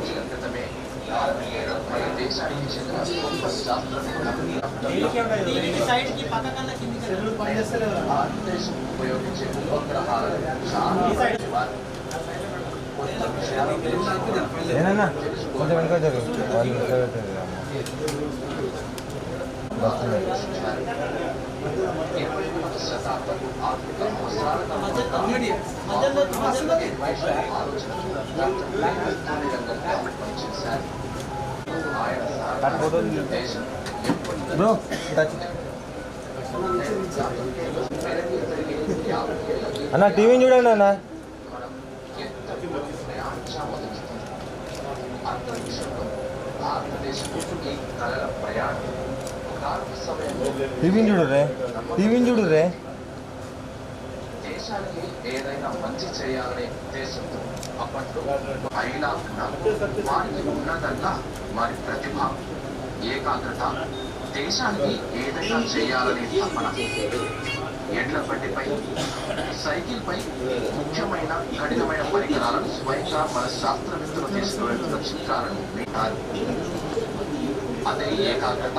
ಪ್ರಯೋಜಕತಮೆ ನಾಲ್ಕನೇರ ಪ್ರಯತ್ನ ಸಾಹಿತ್ಯದ ಶಾಸ್ತ್ರ ಸೈಡ್ की पता करना कि निकल पहले आदेश उपयोगिचे उपग्रहाल शांति साइड बात ना ना मुझे बंद कर दो वाली कर दो शताब्द आधुनिक वस्त्रालय मदद मदद मदद आलोचना బ్రో అన్న టీవీని చూడండి అన్న. టీవీని చూడు రే టీవీని చూడు రే. దేశానికి ఏదైనా మంచి చేయాలనే ఉద్దేశంతో అప్పట్లో అయినా ఉన్నా వారికి ఉన్నదల్లా వారి ప్రతిభ ఏకాగ్రత దేశానికి ఏదైనా చేయాలనే తపన. ఎడ్ల బండిపై సైకిల్ పై ముఖ్యమైన కఠినమైన పరికరాలను స్వయంగా మన శాస్త్రవేత్తలు తీసుకువెళ్తున్న చిత్రాలను వింటారు అదే ఏకాగ్రత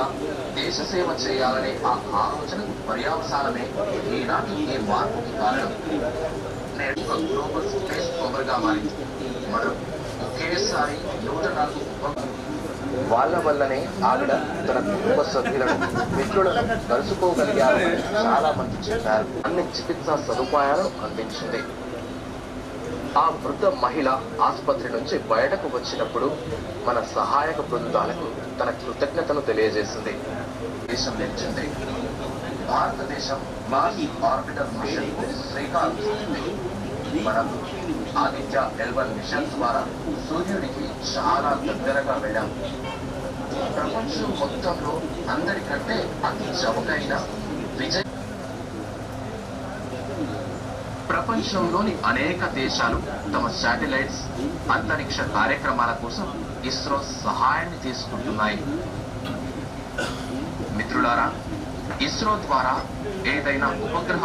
దేశ సేవ చేయాలనే ఆ ఆలోచన పర్యావసానమే ఈనాటి ఈ మార్పుకి కారణం? నేడు ఒక గ్లోబల్ స్పేస్ పవర్ మారింది. మనం ఒకేసారి నూట నాలుగు వాళ్ళ వల్లనే ఆవిడ తన కుటుంబ సభ్యులను మిత్రులను కలుసుకోగలిగారని చాలా మంది చెప్పారు. అన్ని చికిత్సా సదుపాయాలు అందించింది. ఆ వృద్ధ మహిళ ఆసుపత్రి నుంచి బయటకు వచ్చినప్పుడు మన సహాయక బృందాలకు తన కృతజ్ఞతను తెలియజేసింది. దేశం నిలిచింది. భారతదేశం మాజీ ఆర్బిటర్ మిషన్ శ్రీకాంత్. మనం ఆదిత్య ఎల్వన్ మిషన్ ద్వారా సూర్యుడికి చాలా దగ్గరగా వెళ్ళాం. ప్రపంచం మొత్తంలో అందరికంటే అతి చవకైన విజయ్ ప్రపంచంలోని అనేక దేశాలు తమ శాటిలైట్స్ అంతరిక్ష కార్యక్రమాల కోసం ఇస్రో సహాయాన్ని తీసుకుంటున్నాయి. మిత్రులారా ఇస్రో ద్వారా ఏదైనా ఉపగ్రహ